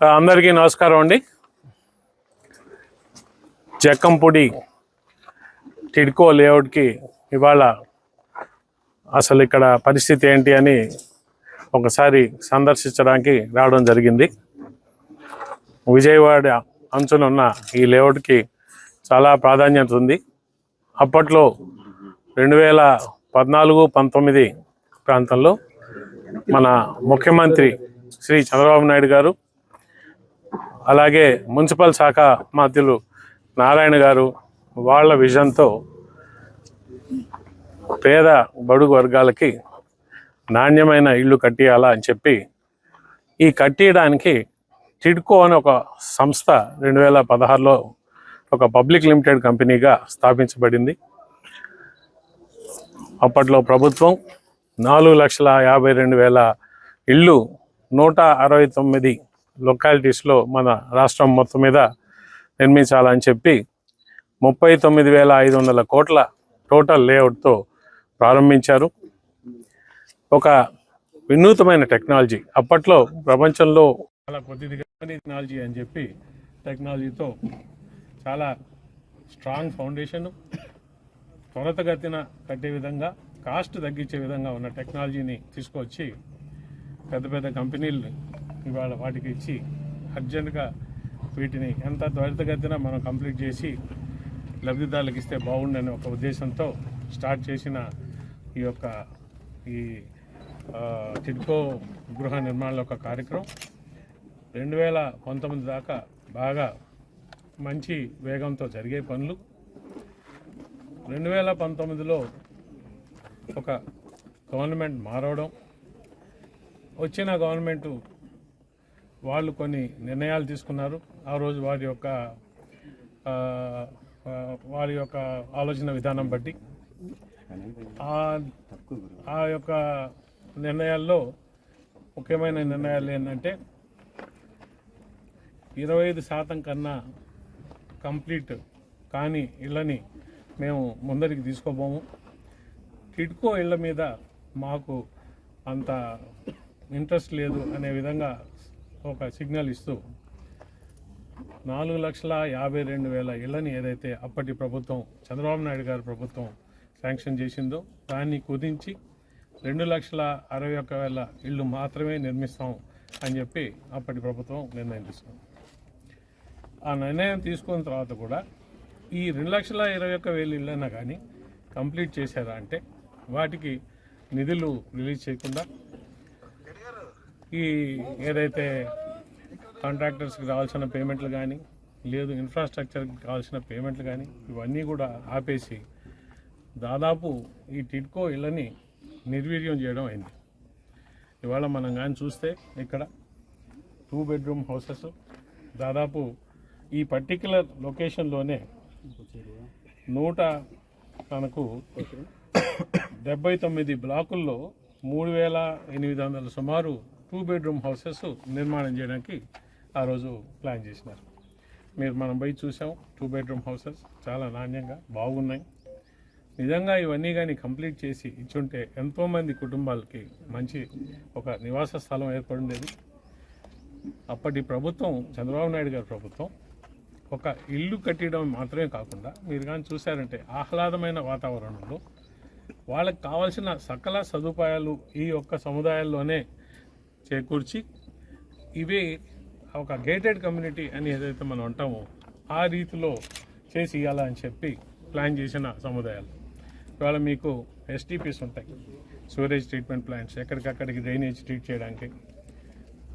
అందరికీ నమస్కారం అండి. జక్కంపూడి టిడ్కో లేఅవుట్కి ఇవాళ అసలు ఇక్కడ పరిస్థితి ఏంటి అని ఒకసారి సందర్శించడానికి రావడం జరిగింది. విజయవాడ అంచునున్న ఈ లేఅవుట్కి చాలా ప్రాధాన్యత ఉంది. అప్పట్లో రెండు వేల పద్నాలుగు పంతొమ్మిది ప్రాంతంలో మన ముఖ్యమంత్రి శ్రీ చంద్రబాబు నాయుడు గారు అలాగే మున్సిపల్ శాఖ మాధ్యులు నారాయణ గారు వాళ్ళ విజన్తో పేద బడుగు వర్గాలకి నాణ్యమైన ఇల్లు కట్టియాలా అని చెప్పి ఈ కట్టియడానికి టిడ్కో అని ఒక సంస్థ రెండు వేల పదహారులో ఒక పబ్లిక్ లిమిటెడ్ కంపెనీగా స్థాపించబడింది. అప్పట్లో ప్రభుత్వం నాలుగు లక్షల యాభై రెండు వేల ఇళ్ళు నూట అరవై తొమ్మిది లొకాలిటీస్లో మన రాష్ట్రం మొత్తం మీద నిర్మించాలని చెప్పి ముప్పై తొమ్మిది వేల ఐదు వందల కోట్ల టోటల్ లేఅవుట్తో ప్రారంభించారు. ఒక వినూతమైన టెక్నాలజీ. అప్పట్లో ప్రపంచంలో చాలా కొద్దిగా టెక్నాలజీ అని చెప్పి టెక్నాలజీతో చాలా స్ట్రాంగ్ ఫౌండేషన్ త్వరతగతిన కట్టే విధంగా కాస్ట్ తగ్గించే విధంగా ఉన్న టెక్నాలజీని తీసుకొచ్చి పెద్ద పెద్ద కంపెనీలు ఇవాళ వాటికి ఇచ్చి అర్జెంటుగా వీటిని ఎంత త్వరితగతిన మనం కంప్లీట్ చేసి లబ్ధిదారులకు ఇస్తే బాగుండని ఒక ఉద్దేశంతో స్టార్ట్ చేసిన ఈ యొక్క ఈ చిట్కో టిడ్కో గృహ నిర్మాణాల యొక్క కార్యక్రమం. రెండు వేల పంతొమ్మిది దాకా బాగా మంచి వేగంతో జరిగే పనులు. రెండు వేల పంతొమ్మిదిలో ఒక గవర్నమెంట్ మారవడం. వచ్చిన గవర్నమెంటు వాళ్ళు కొన్ని నిర్ణయాలు తీసుకున్నారు. ఆ రోజు వారి యొక్క వారి యొక్క ఆలోచన విధానం బట్టి. ఆ- ఆ యొక్క నిర్ణయాల్లో ముఖ్యమైన నిర్ణయాలు ఏంటంటే ఇరవై ఐదు శాతం కన్నా కంప్లీట్ కానీ ఇళ్ళని మేము ముందరికి తీసుకోబోము. టిడ్కో ఇళ్ళ మీద మాకు అంత ఇంట్రెస్ట్ లేదు అనే విధంగా ఒక సిగ్నల్ ఇస్తూ నాలుగు లక్షల యాభై రెండు వేల ఇళ్ళని ఏదైతే అప్పటి ప్రభుత్వం చంద్రబాబు నాయుడు గారి ప్రభుత్వం శాంక్షన్ చేసిందో దాన్ని కుదించి రెండు లక్షల అరవై ఒక్క వేల ఇళ్ళు మాత్రమే నిర్మిస్తాం అని చెప్పి అప్పటి ప్రభుత్వం నిర్ణయం తీసుకుంది. ఆ నిర్ణయం తీసుకున్న తర్వాత కూడా ఈ రెండు లక్షల ఇరవై ఒక్క వేలు ఇళ్ళైనా కానీ కంప్లీట్ చేశారా అంటే వాటికి నిధులు రిలీజ్ చేయకుండా ఈ ఏదైతే కాంట్రాక్టర్స్కి రావాల్సిన పేమెంట్లు కానీ లేదు ఇన్ఫ్రాస్ట్రక్చర్కి కావాల్సిన పేమెంట్లు కానీ ఇవన్నీ కూడా ఆపేసి దాదాపు ఈ టిడ్కో ఇళ్ళని నిర్వీర్యం చేయడం అయింది. ఇవాళ మనం కానీ చూస్తే ఇక్కడ టూ బెడ్రూమ్ హౌసెస్ దాదాపు ఈ పర్టికులర్ లొకేషన్లోనే నూట మనకు డెబ్బై తొమ్మిది బ్లాకుల్లో మూడు వేల ఎనిమిది వందల సుమారు టూ బెడ్రూమ్ హౌసెస్ నిర్మాణం చేయడానికి ఆ రోజు ప్లాన్ చేసినారు. మీరు మనం పోయి చూసాం టూ బెడ్రూమ్ హౌసెస్ చాలా నాణ్యంగా బాగున్నాయి. నిజంగా ఇవన్నీ కానీ కంప్లీట్ చేసి ఇచ్చుంటే ఎంతోమంది కుటుంబాలకి మంచి ఒక నివాస స్థలం ఏర్పడిండేది అప్పటి ప్రభుత్వం చంద్రబాబు నాయుడు గారి ప్రభుత్వం ఒక ఇల్లు కట్టడం మాత్రమే కాకుండా మీరు కానీ చూశారంటే ఆహ్లాదమైన వాతావరణంలో వాళ్ళకి కావాల్సిన సకల సదుపాయాలు ఈ యొక్క సముదాయాల్లోనే చేకూర్చి ఇవి ఒక గేటెడ్ కమ్యూనిటీ అని ఏదైతే మనం అంటామో ఆ రీతిలో చేసి ఇవ్వాలని చెప్పి ప్లాన్ చేసిన సముదాయాలు. ఇవాళ మీకు ఎస్టీపీస్ ఉంటాయి. సూరేజ్ ట్రీట్మెంట్ ప్లాంట్స్ ఎక్కడికక్కడికి డ్రైనేజ్ ట్రీట్ చేయడానికి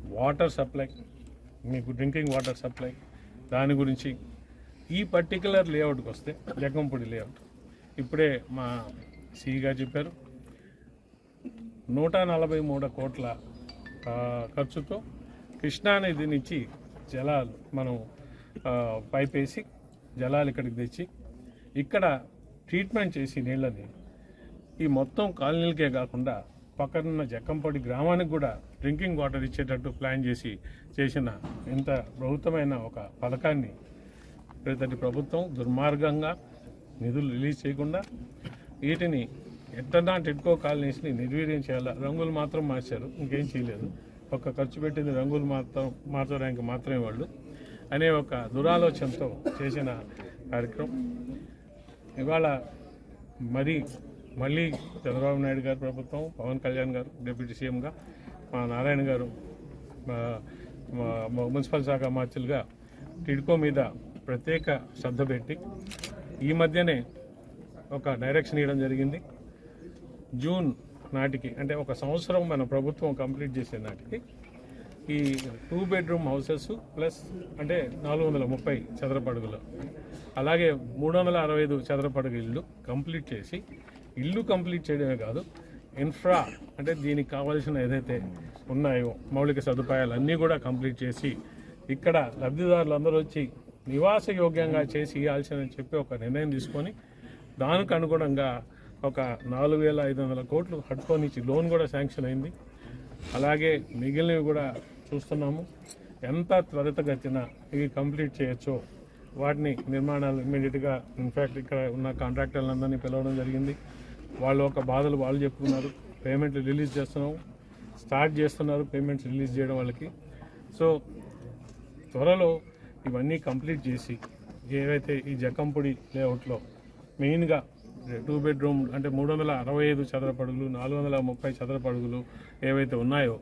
వాటర్ సప్లై మీకు డ్రింకింగ్ వాటర్ సప్లై దాని గురించి ఈ పర్టికులర్ లేఅవుట్కి వస్తే జగ్గంపూడి లేఅవుట్ ఇప్పుడే మా సిఈ చెప్పారు. నూట నలభై మూడు కోట్ల ఖర్చుతో కృష్ణా నది నుంచి జలాలు మనం పైప్ వేసి జలాలు ఇక్కడికి తెచ్చి ఇక్కడ ట్రీట్మెంట్ చేసి నీళ్ళని ఈ మొత్తం కాలనీలకే కాకుండా పక్కనున్న జక్కంపొడి గ్రామానికి కూడా డ్రింకింగ్ వాటర్ ఇచ్చేటట్టు ప్లాన్ చేసి చేసిన ఇంత ప్రభుత్వమైన ఒక పథకాన్ని ప్రతి ప్రభుత్వం దుర్మార్గంగా నిధులు రిలీజ్ చేయకుండా వీటిని ఎట్టనా టిడ్కో కాలనీస్ని నిర్వీర్యం చేయాలా? రంగులు మాత్రం మార్చారు. ఇంకేం చేయలేదు. ఒక ఖర్చు పెట్టింది రంగులు మాత్రం మార్చడానికి మాత్రమే వాళ్ళు. అనే ఒక దురాలోచనతో చేసిన కార్యక్రమం. ఇవాళ మరి మళ్ళీ చంద్రబాబు నాయుడు గారి ప్రభుత్వం పవన్ కళ్యాణ్ గారు డిప్యూటీ సీఎంగా మా నారాయణ గారు మున్సిపల్ శాఖ మార్చులుగా టిడ్కో మీద ప్రత్యేక శ్రద్ధ పెట్టి ఈ మధ్యనే ఒక డైరెక్షన్ ఇవ్వడం జరిగింది. జూన్ నాటికి అంటే ఒక సంవత్సరం మన ప్రభుత్వం కంప్లీట్ చేసే నాటికి ఈ టూ బెడ్రూమ్ హౌసెస్ ప్లస్ అంటే నాలుగు వందల ముప్పై చదరపడుగులు అలాగే మూడు వందల అరవై ఐదు చదరపడుగు ఇల్లు కంప్లీట్ చేసి ఇల్లు కంప్లీట్ చేయడమే కాదు ఇన్ఫ్రా అంటే దీనికి కావాల్సిన ఏదైతే ఉన్నాయో మౌలిక సదుపాయాలు అన్నీ కూడా కంప్లీట్ చేసి ఇక్కడ లబ్ధిదారులు అందరూ వచ్చి నివాస యోగ్యంగా చేసి ఇవ్వాల్సిన చెప్పి ఒక నిర్ణయం తీసుకొని దానికి అనుగుణంగా ఒక నాలుగు వేల ఐదు వందల కోట్లు హడ్కోన్ ఇచ్చి లోన్ కూడా శాంక్షన్ అయింది. అలాగే మిగిలినవి కూడా చూస్తున్నాము. ఎంత త్వరితగతిన ఇవి కంప్లీట్ చేయొచ్చో వాటిని నిర్మాణాలు ఇమీడియట్గా ఇన్ఫ్యాక్ట్ ఇక్కడ ఉన్న కాంట్రాక్టర్లందరినీ పిలవడం జరిగింది. వాళ్ళు ఒక బాధలు వాళ్ళు చెప్పుకున్నారు. పేమెంట్లు రిలీజ్ చేస్తున్నాం స్టార్ట్ చేస్తున్నారు పేమెంట్స్ రిలీజ్ చేయడం వాళ్ళకి. సో త్వరలో ఇవన్నీ కంప్లీట్ చేసి ఏవైతే ఈ జకంపుడి లేఅవుట్లో మెయిన్గా టూ బెడ్రూమ్ అంటే మూడు వందల అరవై ఐదు చదరపడుగులు నాలుగు వందల ముప్పై చదరపడుగులు ఏవైతే ఉన్నాయో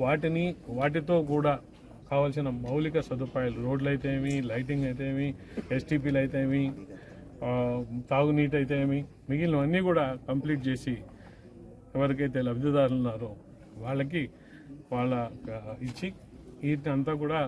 వాటిని వాటితో కూడా కావాల్సిన మౌలిక సదుపాయాలు రోడ్లు అయితేమి లైటింగ్ అయితేమి ఎస్టీపీలు అయితేమి తాగునీటి అయితేమి మిగిలినవన్నీ కూడా కంప్లీట్ చేసి ఎవరికైతే లబ్ధిదారులు ఉన్నారో వాళ్ళకి వాళ్ళ ఇచ్చి వీటిని అంతా కూడా